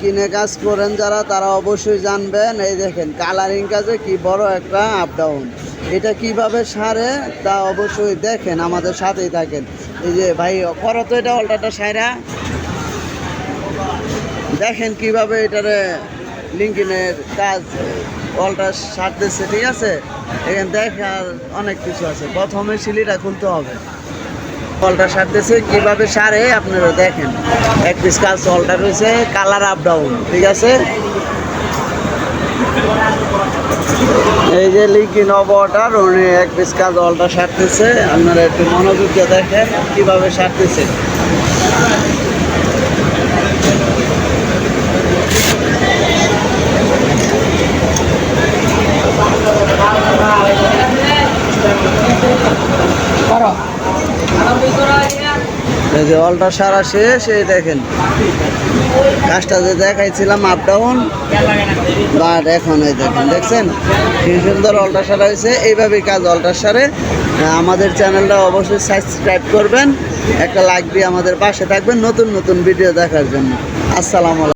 কিনে কাজ করেন যারা, তারা অবশ্যই জানবেন। এই দেখেন কালারিং কাজে কি বড় একটা আপ ডাউন এটা কীভাবে সারে, তা অবশ্যই দেখেন, আমাদের সাথেই থাকেন। এই যে ভাই, করো তো এটা অল্টারটা সারা দেখেন কীভাবে এটারে লিঙ্কিনের কাজ অলটা সারতেছে, ঠিক আছে? এখানে দেখার অনেক কিছু আছে। প্রথমে সিলিটা খুলতে হবে। অলটা সারতেছে, কীভাবে সারে আপনারা দেখেন। এক পিস কাজ অলটা রয়েছে কালার আপ ডাউন ঠিক আছে? এই যে লিঙ্কি নব অর্ডার উনি এক পিস কাজ অলটা সারতেছে, আপনারা একটু মনোযোগ দেখেন কীভাবে সারতেছে। এই যে অলটা সারা শেষ, এই দেখেন। কাজটা যে দেখাইছিলাম আপ ডাউন বাট এখন এই দেখেন, দেখছেন? কি সুন্দর অলটা সারা হয়েছে। এইভাবেই কাজ অলটা সারে। আমাদের চ্যানেলটা অবশ্যই সাবস্ক্রাইব করবেন। একটা লাইক দিয়ে আমাদের পাশে থাকবেন। নতুন নতুন ভিডিও দেখার জন্য। আসসালামু